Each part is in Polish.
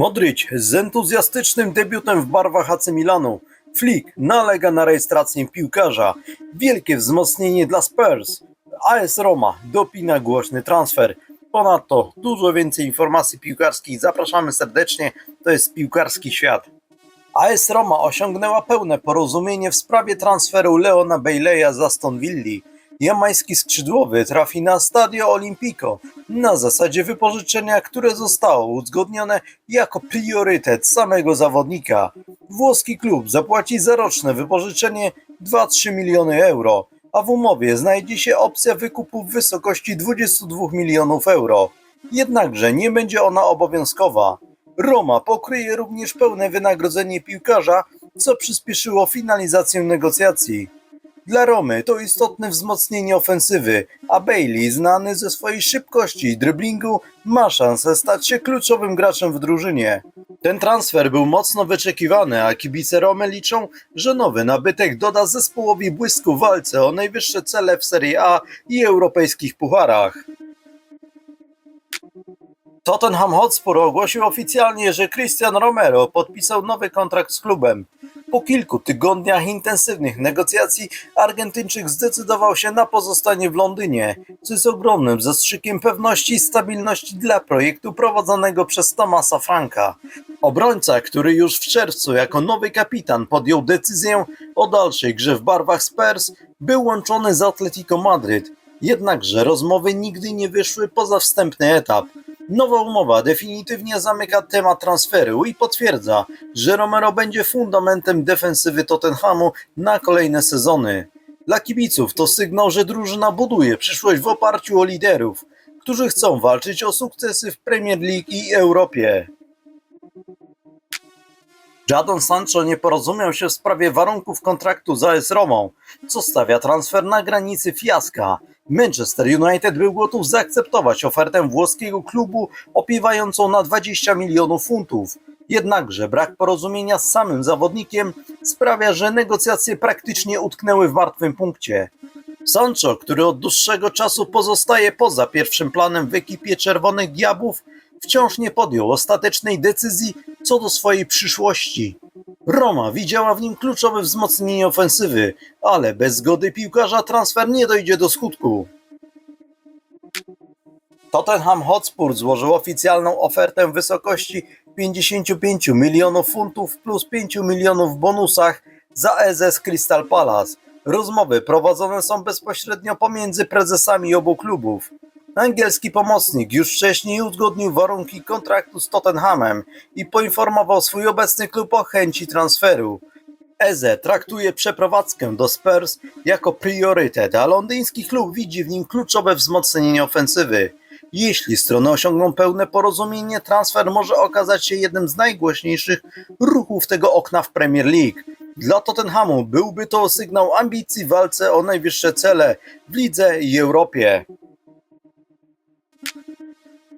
Modryć z entuzjastycznym debiutem w barwach AC Milanu. Flick nalega na rejestrację piłkarza. Wielkie wzmocnienie dla Spurs. AS Roma dopina głośny transfer. Ponadto dużo więcej informacji piłkarskich. Zapraszamy serdecznie. To jest piłkarski świat. AS Roma osiągnęła pełne porozumienie w sprawie transferu Leona Baileya z Aston Villa. Jamański skrzydłowy trafi na Stadio Olimpico na zasadzie wypożyczenia, które zostało uzgodnione jako priorytet samego zawodnika. Włoski klub zapłaci za roczne wypożyczenie 2-3 miliony euro, a w umowie znajdzie się opcja wykupu w wysokości 22 milionów euro. Jednakże nie będzie ona obowiązkowa. Roma pokryje również pełne wynagrodzenie piłkarza, co przyspieszyło finalizację negocjacji. Dla Romy to istotne wzmocnienie ofensywy, a Bailey, znany ze swojej szybkości i driblingu, ma szansę stać się kluczowym graczem w drużynie. Ten transfer był mocno wyczekiwany, a kibice Romy liczą, że nowy nabytek doda zespołowi błysku w walce o najwyższe cele w Serie A i europejskich pucharach. Tottenham Hotspur ogłosił oficjalnie, że Christian Romero podpisał nowy kontrakt z klubem. Po kilku tygodniach intensywnych negocjacji Argentyńczyk zdecydował się na pozostanie w Londynie, co jest ogromnym zastrzykiem pewności i stabilności dla projektu prowadzonego przez Tomasa Franka. Obrońca, który już w czerwcu jako nowy kapitan podjął decyzję o dalszej grze w barwach Spurs, był łączony z Atletico Madryt. Jednakże rozmowy nigdy nie wyszły poza wstępny etap. Nowa umowa definitywnie zamyka temat transferu i potwierdza, że Romero będzie fundamentem defensywy Tottenhamu na kolejne sezony. Dla kibiców to sygnał, że drużyna buduje przyszłość w oparciu o liderów, którzy chcą walczyć o sukcesy w Premier League i Europie. Jadon Sancho nie porozumiał się w sprawie warunków kontraktu z AS Romą, co stawia transfer na granicy fiaska. Manchester United był gotów zaakceptować ofertę włoskiego klubu opiewającą na 20 milionów funtów. Jednakże brak porozumienia z samym zawodnikiem sprawia, że negocjacje praktycznie utknęły w martwym punkcie. Sancho, który od dłuższego czasu pozostaje poza pierwszym planem w ekipie Czerwonych Diabłów, wciąż nie podjął ostatecznej decyzji co do swojej przyszłości. Roma widziała w nim kluczowe wzmocnienie ofensywy, ale bez zgody piłkarza transfer nie dojdzie do skutku. Tottenham Hotspur złożył oficjalną ofertę w wysokości 55 milionów funtów plus 5 milionów w bonusach za EZS Crystal Palace. Rozmowy prowadzone są bezpośrednio pomiędzy prezesami obu klubów. Angielski pomocnik już wcześniej uzgodnił warunki kontraktu z Tottenhamem i poinformował swój obecny klub o chęci transferu. Eze traktuje przeprowadzkę do Spurs jako priorytet, a londyński klub widzi w nim kluczowe wzmocnienie ofensywy. Jeśli strony osiągną pełne porozumienie, transfer może okazać się jednym z najgłośniejszych ruchów tego okna w Premier League. Dla Tottenhamu byłby to sygnał ambicji w walce o najwyższe cele w lidze i Europie.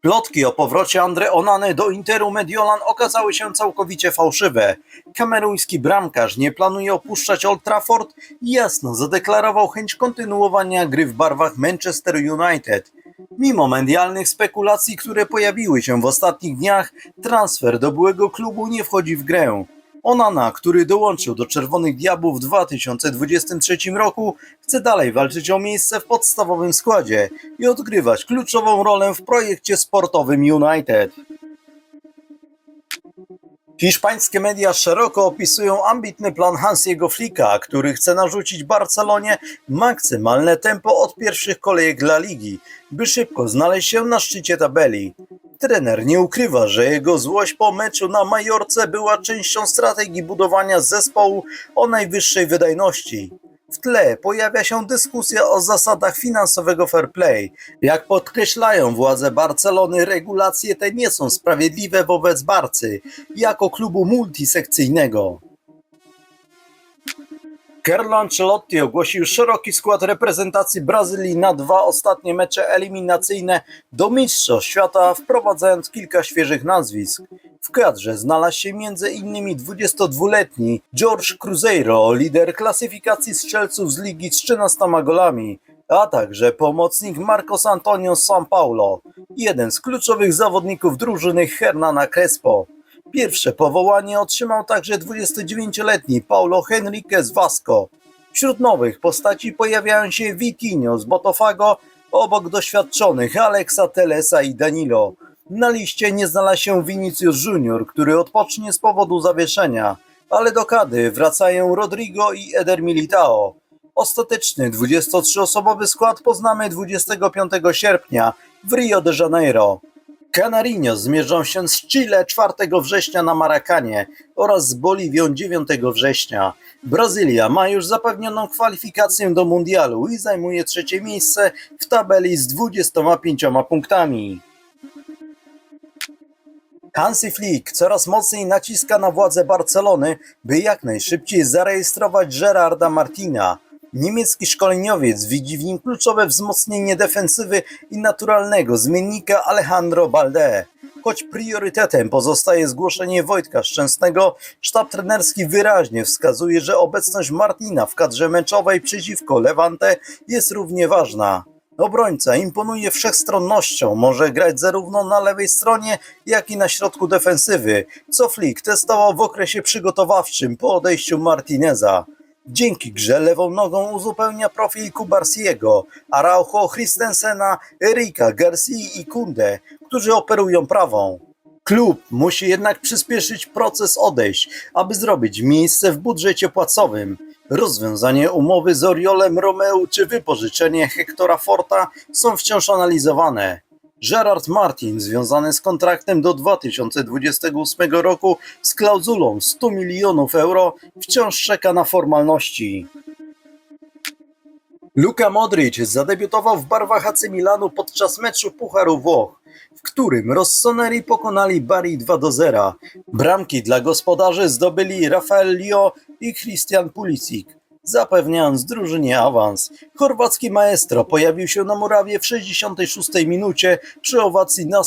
Plotki o powrocie Andre Onany do Interu Mediolan okazały się całkowicie fałszywe. Kameruński bramkarz nie planuje opuszczać Old Trafford i jasno zadeklarował chęć kontynuowania gry w barwach Manchester United. Mimo medialnych spekulacji, które pojawiły się w ostatnich dniach, transfer do byłego klubu nie wchodzi w grę. Onana, który dołączył do Czerwonych Diabłów w 2023 roku, chce dalej walczyć o miejsce w podstawowym składzie i odgrywać kluczową rolę w projekcie sportowym United. Hiszpańskie media szeroko opisują ambitny plan Hansiego Flicka, który chce narzucić Barcelonie maksymalne tempo od pierwszych kolejek La Ligi, by szybko znaleźć się na szczycie tabeli. Trener nie ukrywa, że jego złość po meczu na Majorce była częścią strategii budowania zespołu o najwyższej wydajności. W tle pojawia się dyskusja o zasadach finansowego fair play. Jak podkreślają władze Barcelony, regulacje te nie są sprawiedliwe wobec Barcy jako klubu multisekcyjnego. Carlo Ancelotti ogłosił szeroki skład reprezentacji Brazylii na dwa ostatnie mecze eliminacyjne do Mistrzostw Świata, wprowadzając kilka świeżych nazwisk. W kadrze znalazł się m.in. 22-letni George Cruzeiro, lider klasyfikacji strzelców z ligi z 13 golami, a także pomocnik Marcos Antonio z São Paulo, jeden z kluczowych zawodników drużyny Hernana Crespo. Pierwsze powołanie otrzymał także 29-letni Paulo Henriquez Vasco. Wśród nowych postaci pojawiają się Vitinho z Botafogo obok doświadczonych Alexa Telesa i Danilo. Na liście nie znalazł się Vinicius Junior, który odpocznie z powodu zawieszenia, ale do kady wracają Rodrigo i Eder Militao. Ostateczny 23-osobowy skład poznamy 25 sierpnia w Rio de Janeiro. Canarinho zmierzą się z Chile 4 września na Marakanie oraz z Boliwią 9 września. Brazylia ma już zapewnioną kwalifikację do mundialu i zajmuje trzecie miejsce w tabeli z 25 punktami. Hansi Flick coraz mocniej naciska na władze Barcelony, by jak najszybciej zarejestrować Gerarda Martina. Niemiecki szkoleniowiec widzi w nim kluczowe wzmocnienie defensywy i naturalnego zmiennika Alejandro Balde. Choć priorytetem pozostaje zgłoszenie Wojtka Szczęsnego, sztab trenerski wyraźnie wskazuje, że obecność Martina w kadrze meczowej przeciwko Levante jest równie ważna. Obrońca imponuje wszechstronnością, może grać zarówno na lewej stronie, jak i na środku defensywy, co Flick testował w okresie przygotowawczym po odejściu Martineza. Dzięki grze lewą nogą uzupełnia profil Kubarsiego, Araujo, Christensena, Erika, Garcia i Kunde, którzy operują prawą. Klub musi jednak przyspieszyć proces odejść, aby zrobić miejsce w budżecie płacowym. Rozwiązanie umowy z Oriolem Romeu czy wypożyczenie Hectora Forta są wciąż analizowane. Gerard Martin, związany z kontraktem do 2028 roku z klauzulą 100 milionów euro, wciąż czeka na formalności. Luka Modric zadebiutował w barwach AC Milanu podczas meczu Pucharu Włoch, w którym Rossoneri pokonali Bari 2 do 0. Bramki dla gospodarzy zdobyli Rafael Lio i Christian Pulisic, zapewniając drużynie awans. Chorwacki maestro pojawił się na murawie w 66 minucie przy owacji na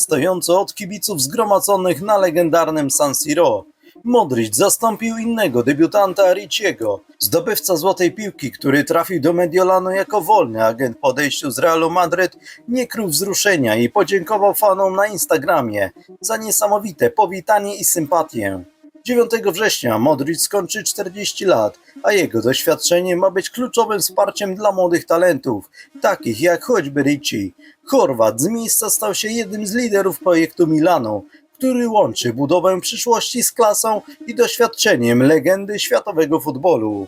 od kibiców zgromadzonych na legendarnym San Siro. Modric zastąpił innego debiutanta Ricciego, zdobywca złotej piłki, który trafił do Mediolanu jako wolny agent po odejściu z Realu Madryt, nie krył wzruszenia i podziękował fanom na Instagramie za niesamowite powitanie i sympatię. 9 września Modric skończy 40 lat, a jego doświadczenie ma być kluczowym wsparciem dla młodych talentów, takich jak choćby Ricci. Chorwat z miejsca stał się jednym z liderów projektu Milanu, który łączy budowę przyszłości z klasą i doświadczeniem legendy światowego futbolu.